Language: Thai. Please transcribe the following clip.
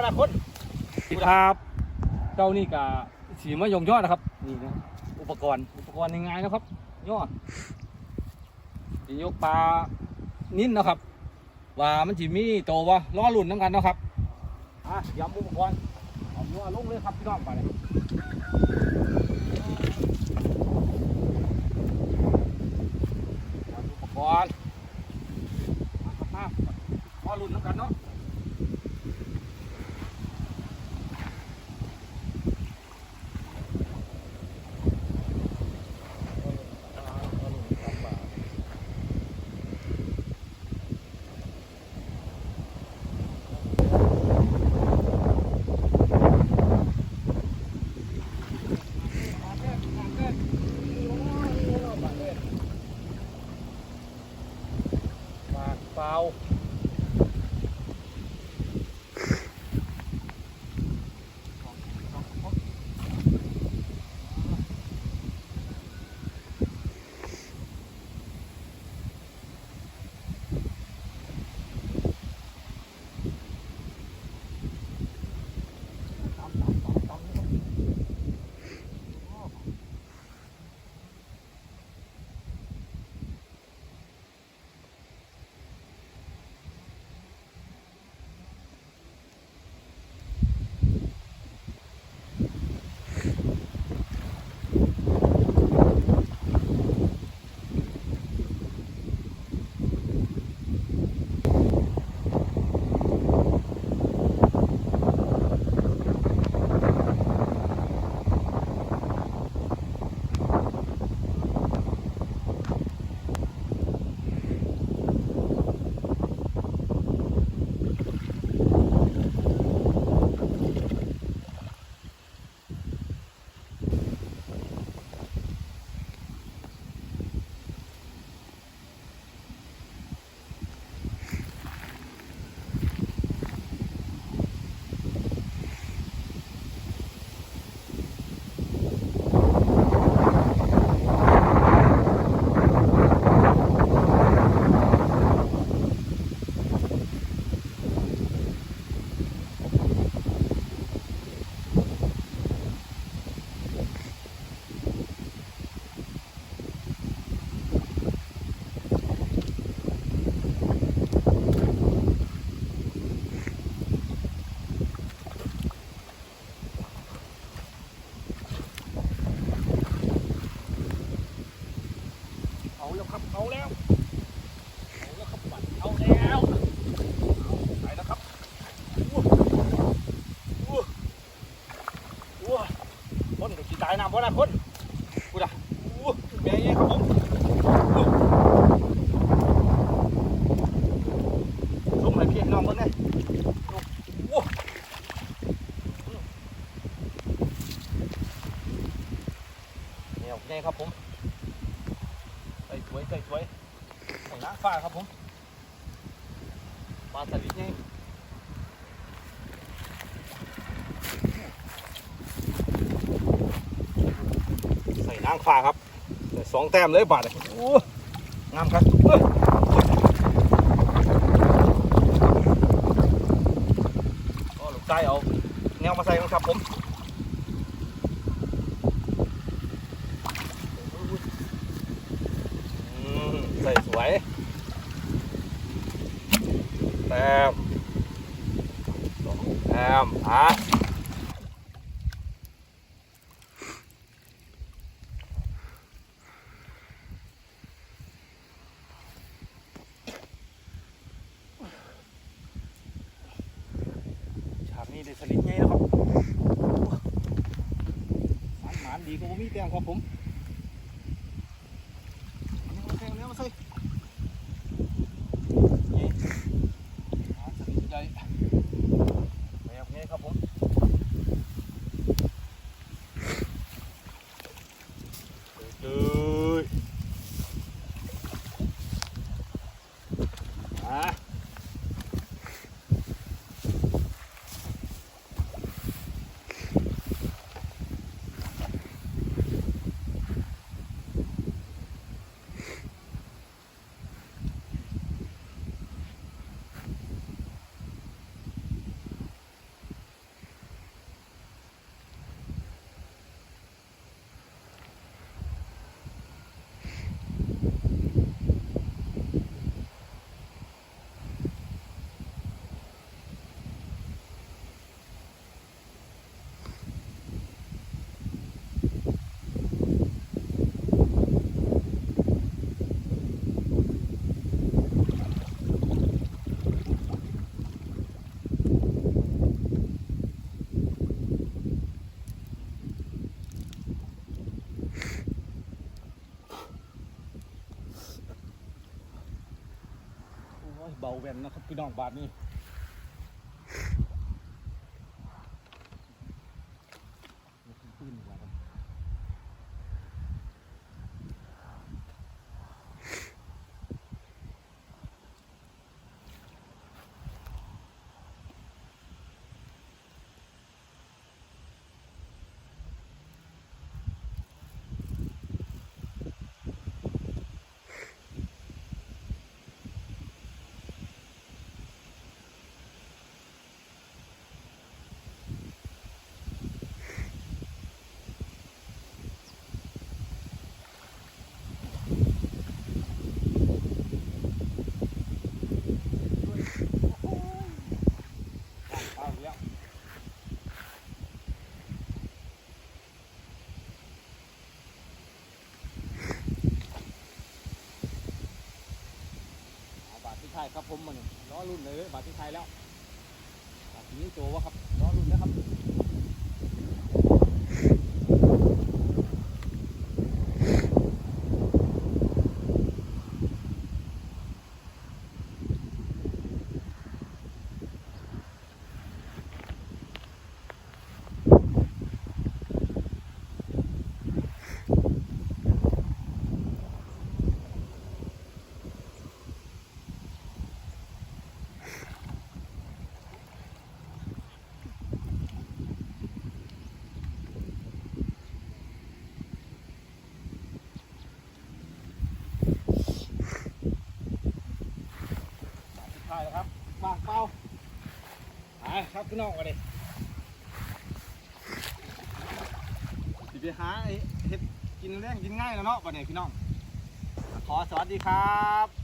บ่นะคนครับเจ้านี่กะสีมะยงยอดนะครับนี่นะอุปกรณ์อุปกรณ์ง่ายๆนะครับยอดสิยกปลานิ่นนะครับ ว่ามันจะมีโตวะล้อลุ่นน้ำกันเนาะครับอะย้ำอุปกรณ์เอานัวลงเลยครับพี่น้องไปเลยย้ำอุปกรณ์มาครับมาล้อลุ่นน้ำกันเนาะ เปล่า ครับผมปลาสลิดไงใส่น้ำฟ้าครับใส่สองแต้มเลยบาทเลยโอ้งามครับก็ลูกใจเอาแนวมาใส่ครับผม อืมใส่สวย แต้มสองแต้มอะฉากนี้ได้สลิดไงแล้วครับหมันหมานดีก็บ่มีแต้มครับผม เอามาใส่เอามาใส่นี่หาสลิดใหญ่แบบนี้ครับผมเอ้ย อ่ เบาแว่นนะครับพี่น้องบาทนี้ปืนดีกว่าครับ เอาเลี้ยงเอาบา ที่ไทยครับผมมันล้อรุ่นเลยบาทที่ไทยแล้วบาทนี้โจวะครับล้อรุ่นนะครับ ใช่แล้วครับปากเป้าหายครับพี่น้องมาดิสิไปหาไอ้เห็ดกินเรื่องกินง่ายแล้วเนาะวันนี้พี่น้อง ขอสวัสดีครับ